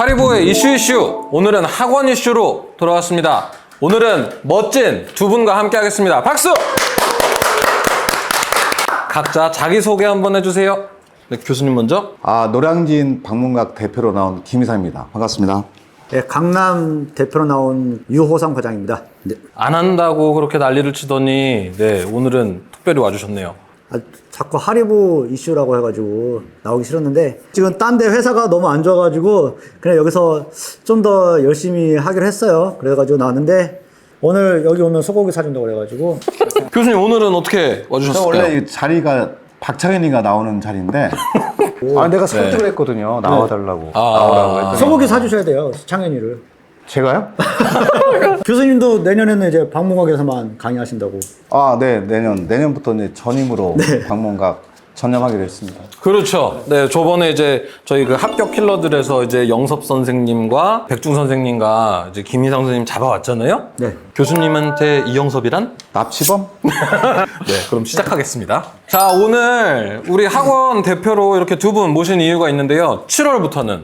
하리보의 이슈 이슈 오늘은 학원 이슈로 돌아왔습니다. 오늘은 멋진 두 분과 함께 하겠습니다. 박수! 각자 자기소개 한번 해주세요. 네, 교수님 먼저. 아, 노량진 방문각 대표로 나온 김이사입니다. 반갑습니다. 네, 강남 대표로 나온 유호상 과장입니다. 네. 안 한다고 그렇게 난리를 치더니 네 오늘은 특별히 와주셨네요. 아, 자꾸 하리보 이슈라고 해가지고 나오기 싫었는데 지금 딴 데 회사가 너무 안 좋아가지고 그냥 여기서 좀 더 열심히 하기로 했어요. 그래가지고 나왔는데 오늘 여기 오면 소고기 사준다고 그래가지고 교수님 오늘은 어떻게 저 와주셨을까요? 원래 이 자리가 박창현이가 나오는 자리인데 아, 내가 설득을 했거든요. 나와달라고. 아. 나오라고 했더니 소고기 사주셔야 돼요. 창현이를. 제가요? 교수님도 내년에는 이제 방문각에서만 강의하신다고. 아, 네. 내년 내년부터 이제 전임으로 방문각 전념하기로 했습니다. 그렇죠. 네, 저번에 이제 저희 그 합격 킬러들에서 이제 영섭 선생님과 백중 선생님과 이제 김희상 선생님 잡아왔잖아요. 네. 교수님한테 이영섭이란? 납치범? 네, 그럼 시작하겠습니다. 자, 오늘 우리 학원 대표로 이렇게 두 분 모신 이유가 있는데요. 7월부터는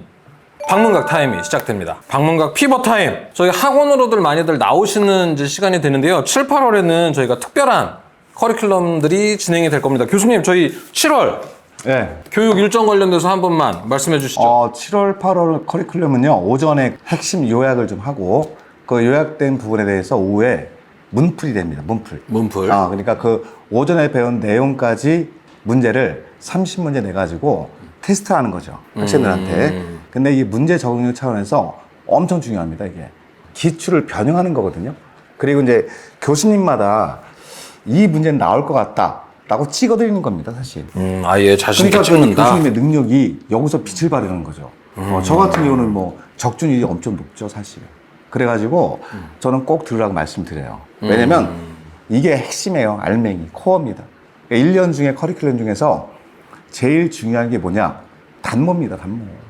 방문각 타임이 시작됩니다. 방문각 피버 타임. 저희 학원으로들 많이들 나오시는 이제 시간이 되는데요. 7, 8월에는 저희가 특별한 커리큘럼들이 진행이 될 겁니다. 교수님, 저희 7월 네. 교육 일정 관련돼서 한 번만 말씀해 주시죠. 어, 7월, 8월 커리큘럼은요. 오전에 핵심 요약을 좀 하고 그 요약된 부분에 대해서 오후에 문풀이 됩니다. 문풀. 문풀. 아, 그러니까 그 오전에 배운 내용까지 문제를 30문제 내가지고 테스트하는 거죠. 학생들한테. 음. 근데 이 문제 적응력 차원에서 엄청 중요합니다, 이게. 기출을 변형하는 거거든요. 그리고 이제 교수님마다 이 문제는 나올 것 같다. 라고 찍어드리는 겁니다, 사실. 음, 아예 자신 있게 그러니까 그 찍는다. 교수님의 능력이 여기서 빛을 발하는 거죠. 어, 저 같은 경우는 뭐 적중률이 엄청 높죠, 사실. 그래가지고 저는 꼭 들으라고 말씀드려요. 왜냐면 이게 핵심이에요. 알맹이, 코어입니다. 1년 중에 커리큘럼 중에서 제일 중요한 게 뭐냐? 단모입니다, 단모.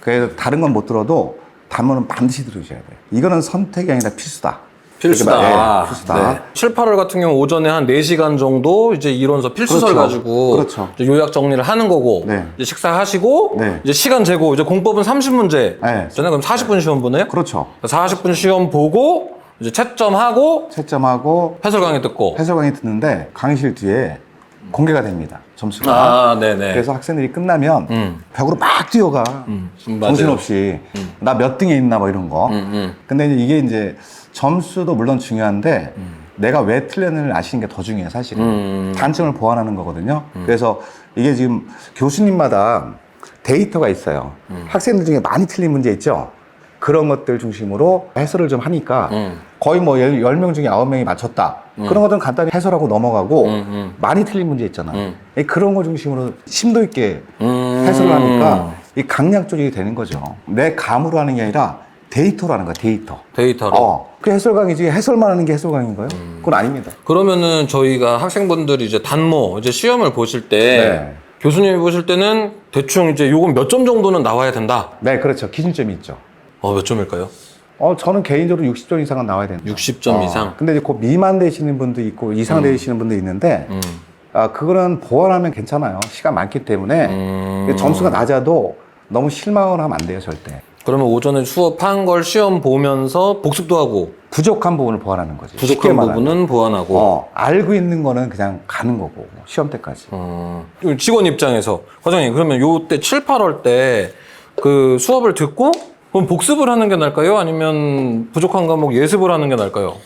그래서 다른 건 못 들어도 단모는 반드시 들으셔야 돼요. 이거는 선택이 아니라 필수다. 필수다. 예, 필수다. 네. 7, 8월 같은 경우 오전에 한 4시간 정도 이제 이론서 필수설 그렇죠. 가지고 그렇죠. 이제 요약 정리를 하는 거고 네. 이제 식사하시고 네. 이제 시간 재고 이제 공법은 30문제 네. 잖아요. 그럼 40분 시험 보네요. 그렇죠. 40분 시험 보고 이제 채점하고 채점하고 해설 강의 듣고 해설 강의 듣는데 강의실 뒤에 공개가 됩니다. 점수가. 아, 네네. 그래서 학생들이 끝나면 음. 벽으로 막 뛰어가. 음, 맞아요. 정신없이. 나 몇 등에 있나 뭐 이런 거. 음, 음. 근데 이제 이게 이제 점수도 물론 중요한데 음. 내가 왜 틀렸는지를 아시는 게 더 중요해요, 사실은. 음. 단점을 보완하는 거거든요. 그래서 이게 지금 교수님마다 데이터가 있어요. 음. 학생들 중에 많이 틀린 문제 있죠? 그런 것들 중심으로 해설을 좀 하니까 음. 거의 뭐 10명 중에 9명이 맞췄다. 그런 것들은 간단히 해설하고 넘어가고 음, 음. 많이 틀린 문제 있잖아. 음. 이 그런 거 중심으로 심도 있게 음. 해설을 하니까 이 강약 조직이 되는 거죠. 내 감으로 하는 게 아니라 데이터로 하는 거야, 데이터. 데이터로. 어. 그 해설 강의지 해설만 하는 게 해설 강의인가요? 음. 그건 아닙니다. 그러면은 저희가 학생분들이 이제 단모 이제 시험을 보실 때 네. 교수님이 보실 때는 대충 이제 요건 몇 점 정도는 나와야 된다. 네, 그렇죠. 기준점이 있죠. 어, 몇 점일까요? 어, 저는 개인적으로 60점 이상은 나와야 된다. 60점 어. 이상. 근데 이제 그 미만 되시는 분도 있고 이상 되시는 분도 있는데 음. 아, 그거는 보완하면 괜찮아요. 시간 많기 때문에 음. 점수가 낮아도 너무 실망을 하면 안 돼요, 절대. 그러면 오전에 수업한 걸 시험 보면서 복습도 하고 부족한 부분을 보완하는 거지. 부족한. 부분은 보완하고 어, 알고 있는 거는 그냥 가는 거고 시험 때까지. 어, 직원 입장에서 과장님 그러면 요때 7, 8월 때 그 수업을 듣고 그럼 복습을 하는 게 나을까요? 아니면 부족한 과목 예습을 하는 게 나을까요?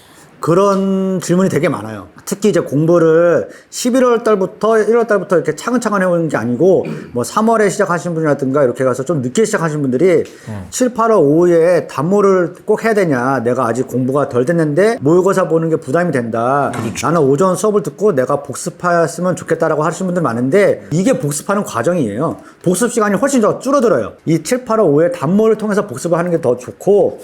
그런 질문이 되게 많아요. 특히 이제 공부를 11월 달부터 1월 달부터 이렇게 차근차근 해오는 게 아니고 뭐 3월에 시작하신 분이라든가 이렇게 가서 좀 늦게 시작하신 분들이 7, 8월 오후에 단모를 꼭 해야 되냐. 내가 아직 공부가 덜 됐는데 모의고사 보는 게 부담이 된다. 나는 오전 수업을 듣고 내가 복습했으면 좋겠다라고 하시는 분들 많은데 이게 복습하는 과정이에요. 복습 시간이 훨씬 더 줄어들어요. 이 7, 8월 오후에 단모를 통해서 복습을 하는 게 더 좋고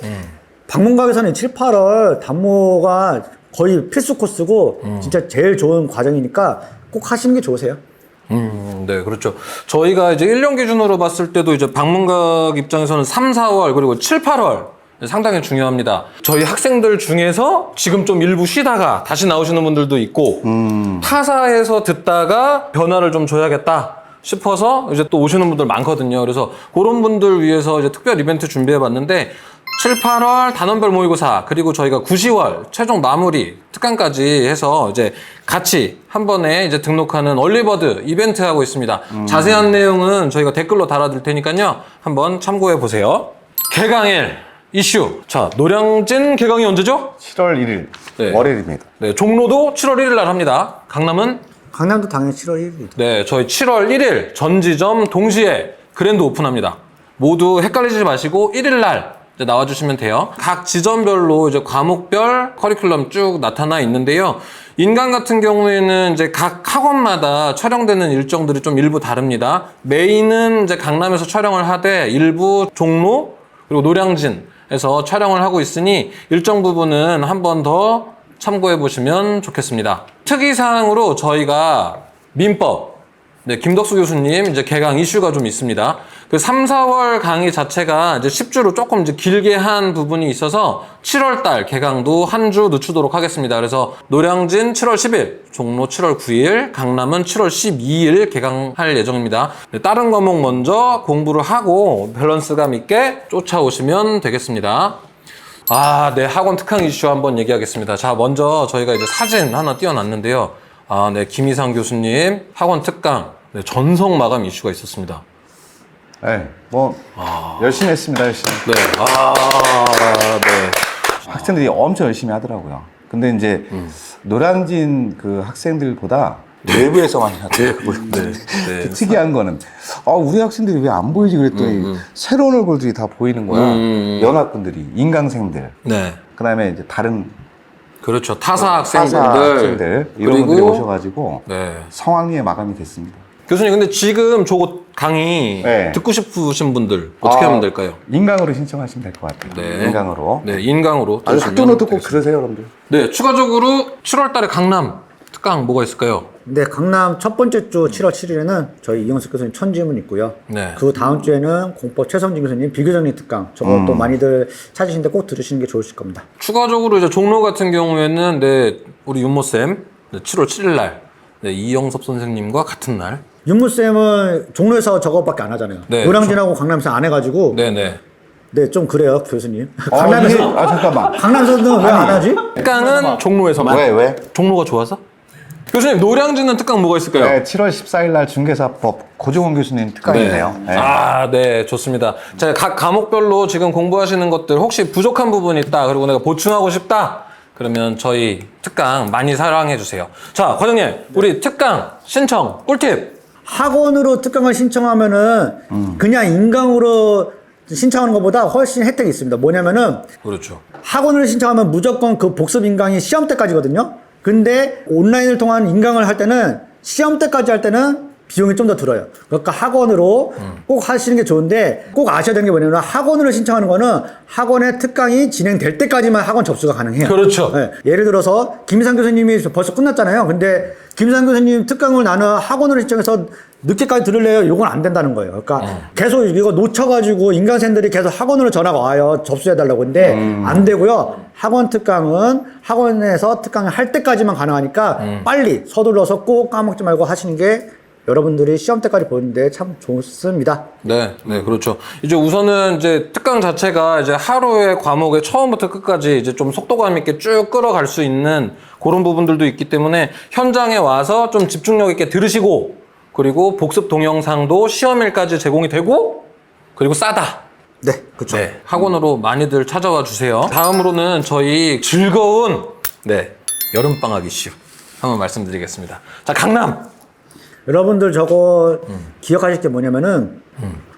방문각에서는 7, 8월 단모가 거의 필수 코스고 진짜 제일 좋은 과정이니까 꼭 하시는 게 좋으세요. 음, 네, 그렇죠. 저희가 이제 1년 기준으로 봤을 때도 이제 방문각 입장에서는 3, 4월 그리고 7, 8월 상당히 중요합니다. 저희 학생들 중에서 지금 좀 일부 쉬다가 다시 나오시는 분들도 있고 타사에서 듣다가 변화를 좀 줘야겠다. 싶어서 이제 또 오시는 분들 많거든요. 그래서 그런 분들 위해서 이제 특별 이벤트 준비해 봤는데 7, 8월 단원별 모의고사 그리고 저희가 9, 10월 최종 마무리 특강까지 해서 이제 같이 한 번에 이제 등록하는 얼리버드 이벤트 하고 있습니다. 자세한 내용은 저희가 댓글로 달아둘 테니까요. 한번 참고해 보세요. 개강일 이슈. 자, 노량진 개강이 언제죠? 7월 1일 네. 월요일입니다. 네, 종로도 7월 1일 날 합니다. 강남은 강남도 당연히 7월 1일이죠. 네, 저희 7월 1일 전 지점 동시에 그랜드 오픈합니다. 모두 헷갈리지 마시고 1일 날 이제 나와주시면 돼요. 각 지점별로 이제 과목별 커리큘럼 쭉 나타나 있는데요. 인간 같은 경우에는 이제 각 학원마다 촬영되는 일정들이 좀 일부 다릅니다. 메인은 이제 강남에서 촬영을 하되 일부 종로 그리고 노량진에서 촬영을 하고 있으니 일정 부분은 한 번 더 참고해 보시면 좋겠습니다. 특이사항으로 저희가 민법, 네, 김덕수 교수님 이제 개강 이슈가 좀 있습니다. 그 3, 4월 강의 자체가 이제 10주로 조금 이제 길게 한 부분이 있어서 7월 달 개강도 한 주 늦추도록 하겠습니다. 그래서 노량진 7월 10일, 종로 7월 9일, 강남은 7월 12일 개강할 예정입니다. 네, 다른 과목 먼저 공부를 하고 밸런스감 있게 쫓아오시면 되겠습니다. 아, 네, 학원 특강 이슈 한번 얘기하겠습니다. 자, 먼저 저희가 이제 사진 하나 띄워놨는데요. 아, 네, 김희상 교수님 학원 특강 네, 전성 마감 이슈가 있었습니다. 네, 뭐 열심히 했습니다. 열심히. 네, 아, 네. 학생들이 엄청 열심히 하더라고요. 근데 이제 노량진 그 학생들보다 외부에서만 하더라고요. 네, 네. 그 특이한 거는 아 우리 학생들이 왜 안 보이지 그랬더니 새로운 얼굴들이 다 보이는 거야. 음. 연합군들이 인강생들. 네. 그다음에 이제 다른 그렇죠. 타사 학생들, 학생분들. 학생들 이런 분들이 오셔가지고 네. 성황리에 마감이 됐습니다. 교수님, 근데 지금 저거 강의 네. 듣고 싶으신 분들 어떻게 아, 하면 될까요? 인강으로 신청하시면 될 것 같아요. 네. 인강으로. 네, 인강으로. 아니 들으시면 학교 노트 꼭 되겠습니다. 들으세요, 여러분들. 네, 추가적으로 7월 달에 강남 특강 뭐가 있을까요? 근데 강남 첫 번째 주 7월 7일에는 저희 이영석 교수님 천지문 있고요. 네. 그 다음 주에는 공법 최성진 교수님 비교정리 특강. 저거 또 많이들 찾으시는데 꼭 들으시는 게 좋으실 겁니다. 추가적으로 이제 종로 같은 경우에는 네, 우리 윤모 쌤 네, 7월 7일 날 네, 이영섭 선생님과 같은 날. 윤무쌤은 종로에서 저거밖에 안 하잖아요. 네, 노량진하고 강남에서 안 해가지고 네. 네 네. 좀 그래요 교수님. 어, 강남에서 아 잠깐만. 강남에서는 왜 안 하지? 특강은 종로에서만. 왜 왜? 종로가 좋아서? 교수님 노량진은 특강 뭐가 있을까요? 네, 7월 14일 날 중개사법 고종원 교수님 특강이네요. 네. 아, 네, 좋습니다. 자, 각 과목별로 지금 공부하시는 것들 혹시 부족한 부분이 있다, 그리고 내가 보충하고 싶다, 그러면 저희 특강 많이 사랑해 주세요. 자, 과장님, 우리 특강 신청 꿀팁. 학원으로 특강을 신청하면은 그냥 인강으로 신청하는 것보다 훨씬 혜택이 있습니다. 뭐냐면은 그렇죠. 학원을 신청하면 무조건 그 복습 인강이 시험 때까지거든요. 근데 온라인을 통한 인강을 할 때는 시험 때까지 할 때는 비용이 좀 더 들어요. 그러니까 학원으로 꼭 하시는 게 좋은데 꼭 아셔야 되는 게 뭐냐면 학원으로 신청하는 거는 학원의 특강이 진행될 때까지만 학원 접수가 가능해요. 그렇죠. 네. 예를 들어서 김상 교수님이 벌써 끝났잖아요. 근데 김상 교수님 특강을 나는 학원으로 신청해서 늦게까지 들을래요? 이건 안 된다는 거예요. 그러니까 계속 이거 놓쳐가지고 인강생들이 계속 학원으로 전화가 와요. 접수해달라고. 근데 안 되고요. 학원 특강은 학원에서 특강을 할 때까지만 가능하니까 빨리 서둘러서 꼭 까먹지 말고 하시는 게 여러분들이 시험 때까지 보는데 참 좋습니다. 네, 네, 그렇죠. 이제 우선은 이제 특강 자체가 이제 하루의 과목의 처음부터 끝까지 이제 좀 속도감 있게 쭉 끌어갈 수 있는 그런 부분들도 있기 때문에 현장에 와서 좀 집중력 있게 들으시고 그리고 복습 동영상도 시험일까지 제공이 되고 그리고 싸다. 네, 그렇죠. 네, 학원으로 많이들 찾아와 주세요. 다음으로는 저희 즐거운 네 여름 방학 이슈 한번 말씀드리겠습니다. 자, 강남. 여러분들 저거 기억하실 게 뭐냐면은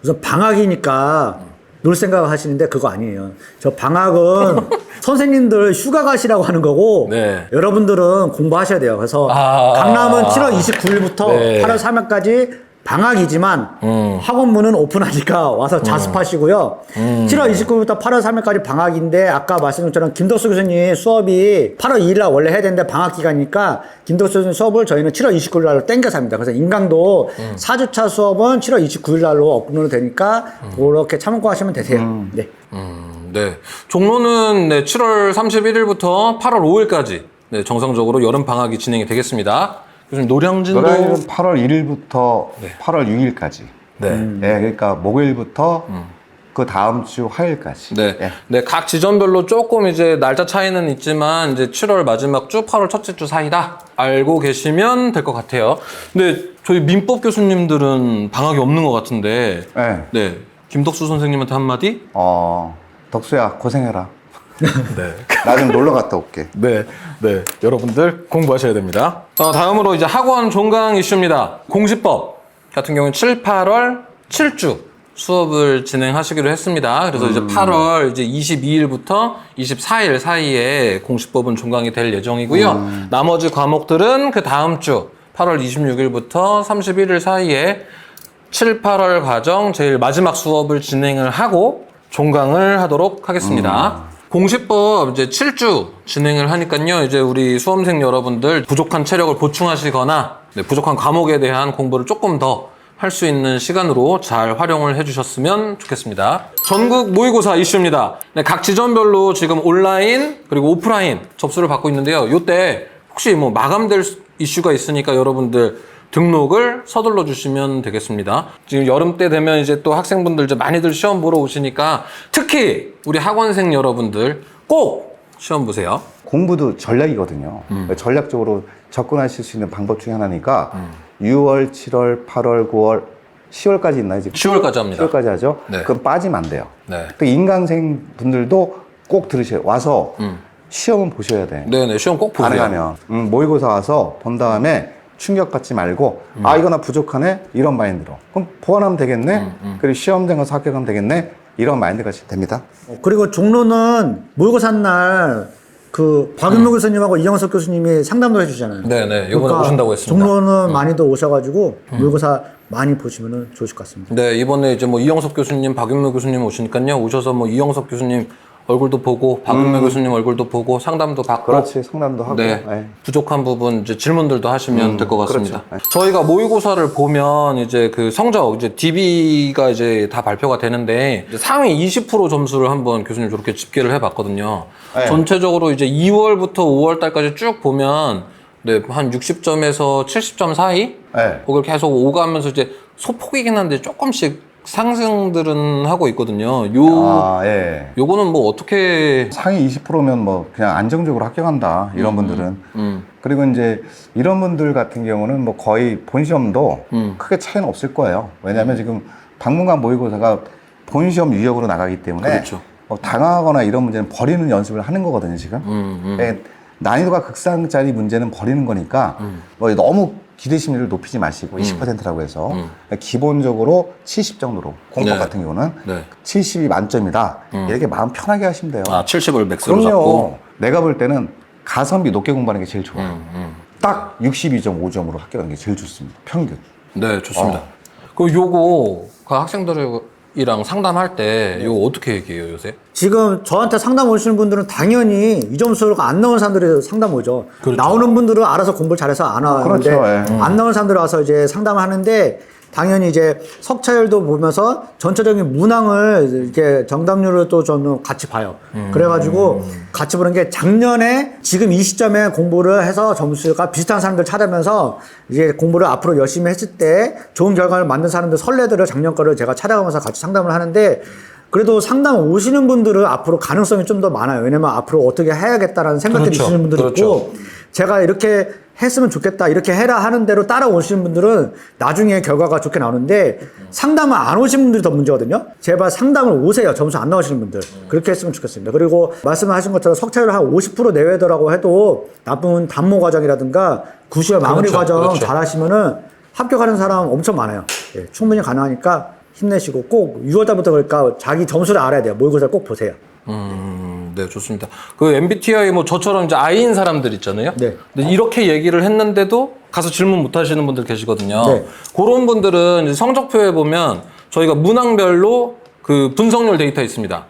우선 방학이니까 놀 생각 하시는데 그거 아니에요. 저 방학은 선생님들 휴가 가시라고 하는 거고 네. 여러분들은 공부하셔야 돼요. 그래서 아. 강남은 7월 29일부터 네. 8월 3일까지 방학이지만 음. 학원문은 오픈하니까 와서 자습하시고요. 음. 7월 29일부터 8월 3일까지 방학인데 아까 말씀드린 것처럼 김덕수 교수님 수업이 8월 2일 날 원래 해야 되는데 방학 기간이니까 김덕수 교수님 수업을 저희는 7월 29일 날로 땡겨서 합니다. 그래서 인강도 음. 4주차 수업은 7월 29일 날로 업로드 되니까 그렇게 참고하시면 되세요. 네. 음, 네. 종로는 네, 7월 31일부터 8월 5일까지 네, 정상적으로 여름 방학이 진행이 되겠습니다. 요즘 노량진도 노량진은 8월 1일부터 8월 6일까지. 네. 예, 그러니까 목요일부터 그 다음 주 화요일까지. 네. 예. 네, 각 지점별로 조금 이제 날짜 차이는 있지만 이제 7월 마지막 주, 8월 첫째 주 사이다. 알고 계시면 될 것 같아요. 근데 저희 민법 교수님들은 방학이 없는 것 같은데. 예. 네. 김덕수 선생님한테 한마디? 어, 덕수야 고생해라. 네. 나 좀 놀러 갔다 올게. 네, 네. 여러분들 공부하셔야 됩니다. 어, 다음으로 이제 학원 종강 이슈입니다. 공시법 같은 경우는 7, 8월 7주 수업을 진행하시기로 했습니다. 그래서 이제 8월 이제 22일부터 24일 사이에 공시법은 종강이 될 예정이고요. 나머지 과목들은 그 다음 주 8월 26일부터 31일 사이에 7, 8월 과정 제일 마지막 수업을 진행을 하고 종강을 하도록 하겠습니다. 공시법 이제 7주 진행을 하니까요. 이제 우리 수험생 여러분들 부족한 체력을 보충하시거나 네, 부족한 과목에 대한 공부를 조금 더 할 수 있는 시간으로 잘 활용을 해주셨으면 좋겠습니다. 전국 모의고사 이슈입니다. 네, 각 지점별로 지금 온라인 그리고 오프라인 접수를 받고 있는데요. 이때 혹시 뭐 마감될 수- 이슈가 있으니까 여러분들 등록을 서둘러 주시면 되겠습니다. 지금 여름 때 되면 이제 또 학생분들 이제 많이들 시험 보러 오시니까 특히 우리 학원생 여러분들 꼭 시험 보세요. 공부도 전략이거든요. 음. 전략적으로 접근하실 수 있는 방법 중에 하나니까 6월, 7월, 8월, 9월, 10월까지 있나요? 지금? 10월까지 합니다. 10월까지 하죠? 네. 그럼 빠지면 안 돼요. 네. 또 인강생 분들도 꼭 들으셔요. 와서 시험은 보셔야 돼. 음. 네네 시험 꼭 보세요. 가능하면. 음, 모의고사 와서 본 다음에 충격받지 말고, 음. 아, 이거 나 부족하네? 이런 마인드로. 그럼 보완하면 되겠네? 음, 그리고 시험장 가서 합격하면 되겠네? 이런 마인드가 됩니다. 어, 그리고 종로는 모의고사 날그 박윤모 교수님하고 이영석 교수님이 상담도 해주잖아요. 음. 네네 이번에 오신다고 했습니다. 음. 종로는 많이들 오셔가지고 모의고사 많이 보시면 좋으실 것 같습니다. 네 이번에 이제 뭐 이영석 교수님, 박윤모 교수님 오시니까요 오셔서 뭐 이영석 교수님 얼굴도 보고 박윤모 교수님 얼굴도 보고 상담도 받고 음. 그렇지, 상담도 하고. 네. 예. 부족한 부분 이제 질문들도 하시면 될것 같습니다. 그렇죠. 저희가 모의고사를 보면 이제 그 성적 이제 DB가 이제 다 발표가 되는데 이제 상위 20% 점수를 한번 교수님 저렇게 집계를 해봤거든요. 네. 전체적으로 이제 2월부터 5월 달까지 쭉 보면 네, 한 60점에서 70점 사이 네. 그걸 계속 오가면서 이제 소폭이긴 한데 조금씩 상승들은 하고 있거든요. 요 아, 예. 요거는 뭐 어떻게 상위 20%면 뭐 그냥 안정적으로 합격한다. 이런 분들은. 음. 그리고 이제 이런 분들 같은 경우는 뭐 거의 본 시험도 음. 크게 차이는 없을 거예요. 왜냐하면 지금 방문관 모의고사가 본 시험 유형으로 나가기 때문에 그렇죠. 뭐 당하거나 이런 문제는 버리는 연습을 하는 거거든요, 지금. 음, 음. 예, 난이도가 극상짜리 문제는 버리는 거니까 음. 뭐 너무 기대 심리를 높이지 마시고 20%라고 해서 음. 기본적으로 70 정도로 공법 네. 같은 경우는 네. 70이 만점이다. 이렇게 마음 편하게 하시면 돼요. 아 70을 맥스로 그럼요. 잡고 내가 볼 때는 가성비 높게 공부하는 게 제일 좋아요. 음, 음. 딱 62.5점으로 합격하는 게 제일 좋습니다. 평균. 네, 좋습니다. 어. 그 요거 그 학생들 이랑 상담할 때 요거 어떻게 얘기해요, 요새? 지금 저한테 상담 오시는 분들은 당연히 이 점수가 안 나온 사람들이 상담 오죠. 그렇죠. 나오는 분들은 알아서 공부를 잘해서 안 와는데 그렇죠, 예. 안 나온 사람들 와서 이제 상담을 하는데 당연히 이제 석차열도 보면서 전체적인 문항을 이렇게 정답률을 또 저는 같이 봐요. 그래가지고 같이 보는 게 작년에 지금 이 시점에 공부를 해서 점수가 비슷한 사람들 찾으면서 이제 공부를 앞으로 열심히 했을 때 좋은 결과를 만든 사람들 선례들을 작년 거를 제가 찾아가면서 같이 상담을 하는데 그래도 상담 오시는 분들은 앞으로 가능성이 좀 더 많아요. 왜냐면 앞으로 어떻게 해야겠다라는 생각들이 그렇죠. 있으시는 분들이 그렇죠. 있고 제가 이렇게 했으면 좋겠다 이렇게 해라 하는 대로 따라오시는 분들은 나중에 결과가 좋게 나오는데 상담을 안 오신 분들이 더 문제거든요. 제발 상담을 오세요. 점수 안 나오시는 분들. 그렇게 했으면 좋겠습니다. 그리고 말씀하신 것처럼 석차율 한 50% 내외더라고 해도 나쁜 단모 과정이라든가 구시열 마무리 그렇죠. 과정 그렇죠. 잘 하시면은 합격하는 사람 엄청 많아요. 예, 충분히 가능하니까 힘내시고 꼭 6월 달부터 그러니까 자기 점수를 알아야 돼요. 모의고사를 꼭 보세요. 음, 네, 좋습니다. 그 MBTI 뭐 저처럼 이제 I인 사람들 있잖아요. 네. 근데 이렇게 얘기를 했는데도 가서 질문 못 하시는 분들 계시거든요. 네. 그런 분들은 이제 성적표에 보면 저희가 문항별로 그 분석률 데이터 있습니다.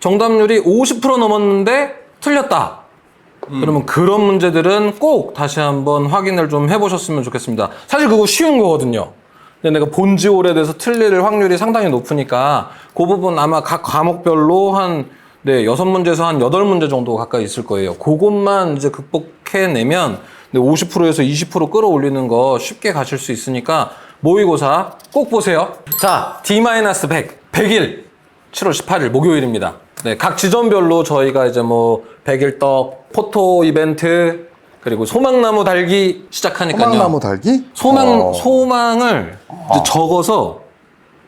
정답률이 50% 넘었는데 틀렸다. 그러면 그런 문제들은 꼭 다시 한번 확인을 좀 해보셨으면 좋겠습니다. 사실 그거 쉬운 거거든요. 근데 내가 본지 오래돼서 틀릴 확률이 상당히 높으니까 그 부분 아마 각 과목별로 한 네, 여섯 문제에서 한 여덟 문제 정도 가까이 있을 거예요. 그것만 이제 극복해내면 근데 50%에서 20% 끌어올리는 거 쉽게 가실 수 있으니까 모의고사 꼭 보세요. 자, D-100, 100일, 7월 18일 목요일입니다. 네, 각 지점별로 저희가 이제 뭐 100일 떡, 포토 이벤트, 그리고 소망나무 달기 시작하니까요. 소망나무 달기? 소망, 어. 소망을 이제 적어서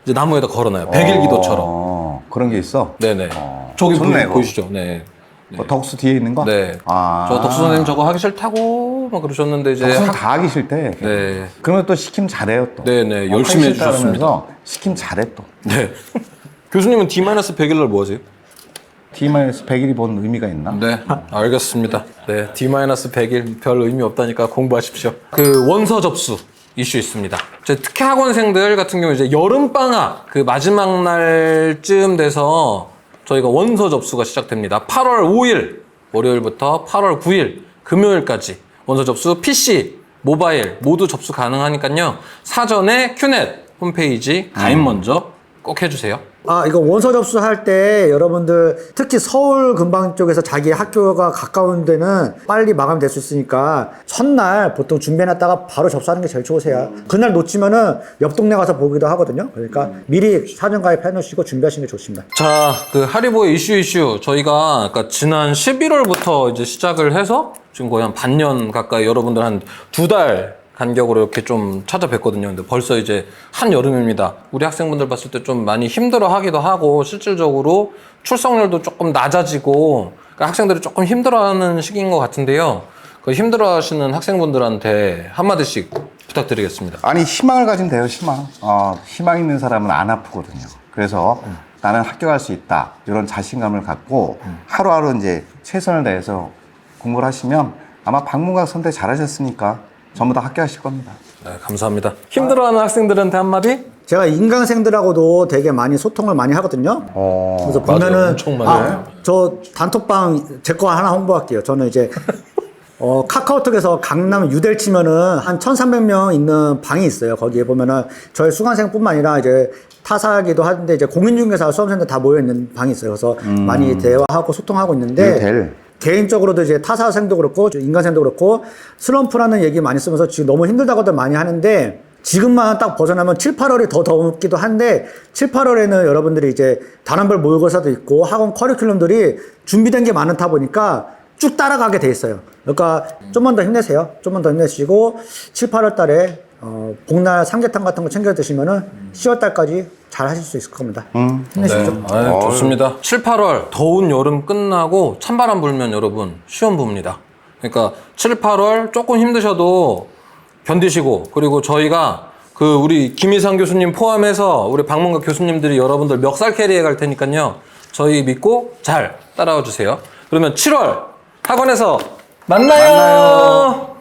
이제 나무에다 걸어놔요. 100일 기도처럼. 어, 그런 게 있어? 네네. 어. 저기 좋네, 보이, 그거. 보이시죠? 네. 뭐 덕수 뒤에 있는 거? 네. 아. 저 덕수 선생님 저거 하기 싫다고 막 그러셨는데 이제 덕수는 학- 다 하기 싫대. 네. 그러면 또 시키면 잘해요 또. 네네, 어, 열심히 하기 싫다 해주셨습니다. 그러면서 시키면 잘해 또. 네. 교수님은 D-100일 날 뭐 하세요? D-100일이 뭔 의미가 있나? 네, 알겠습니다. 네, D-100일 별 의미 없다니까 공부하십시오. 그 원서 접수 이슈 있습니다. 제 특히 학원생들 같은 경우 이제 여름 방학 그 마지막 날쯤 돼서 저희가 원서 접수가 시작됩니다. 8월 5일 월요일부터 8월 9일 금요일까지 원서 접수 PC, 모바일 모두 접수 가능하니까요. 사전에 큐넷 홈페이지 가입 먼저 꼭 해주세요. 아, 이거 원서 접수할 때 여러분들 특히 서울 근방 쪽에서 자기 학교가 가까운 데는 빨리 마감이 될 수 있으니까 첫날 보통 준비해놨다가 바로 접수하는 게 제일 좋으세요. 그날 놓치면은 옆 동네 가서 보기도 하거든요. 그러니까 미리 사전 가입해 놓으시고 준비하시는 게 좋습니다. 자, 그 하리보의 이슈 이슈 저희가 그러니까 지난 11월부터 이제 시작을 해서 지금 거의 한 반년 가까이 여러분들 한 두 달 간격으로 이렇게 좀 찾아뵀거든요. 근데 벌써 이제 한 여름입니다. 우리 학생분들 봤을 때 좀 많이 힘들어 하기도 하고 실질적으로 출석률도 조금 낮아지고 그러니까 학생들이 조금 힘들어하는 시기인 것 같은데요. 그 힘들어하시는 학생분들한테 한마디씩 부탁드리겠습니다. 아니 희망을 가지면 돼요 희망. 어, 희망 있는 사람은 안 아프거든요. 그래서 나는 합격할 수 있다 이런 자신감을 갖고 하루하루 이제 최선을 다해서 공부를 하시면 아마 박문각 선택 잘하셨으니까 전부 다 합격하실 겁니다. 네, 감사합니다. 힘들어하는 학생들한테 한마디? 제가 인강생들하고도 되게 많이 소통을 많이 하거든요. 어, 그래서 맞아요. 보면은 엄청 많아요. 아, 저 단톡방 제 거 하나 홍보할게요. 저는 이제 어, 카카오톡에서 강남 유델 치면은 한 1,300명 있는 방이 있어요. 거기에 보면은 저희 수강생뿐만 아니라 이제 타사기도 하는데 이제 공인중개사 수험생들 다 모여 있는 방이 있어요. 그래서 많이 대화하고 소통하고 있는데 유델. 개인적으로도 이제 타사생도 그렇고 인간생도 그렇고 슬럼프라는 얘기 많이 쓰면서 지금 너무 힘들다고들 많이 하는데 지금만 딱 벗어나면 7, 8월이 더 더웠기도 한데 7, 8월에는 여러분들이 이제 단원별 모의고사도 있고 학원 커리큘럼들이 준비된 게 많다 보니까 쭉 따라가게 돼 있어요. 그러니까 좀만 더 힘내세요. 좀만 더 힘내시고 7, 8월 달에 어, 복날 삼계탕 같은 거 챙겨 드시면은 10월 달까지 잘 하실 수 있을 겁니다. 힘내십시오. 네, 아유, 좋습니다. 7, 8월 더운 여름 끝나고 찬바람 불면 여러분 시험 봅니다. 그러니까 7, 8월 조금 힘드셔도 견디시고 그리고 저희가 그 우리 김희상 교수님 포함해서 우리 박문각 교수님들이 여러분들 멱살 캐리해 갈 테니까요. 저희 믿고 잘 따라와 주세요. 그러면 7월 학원에서 만나요. 만나요.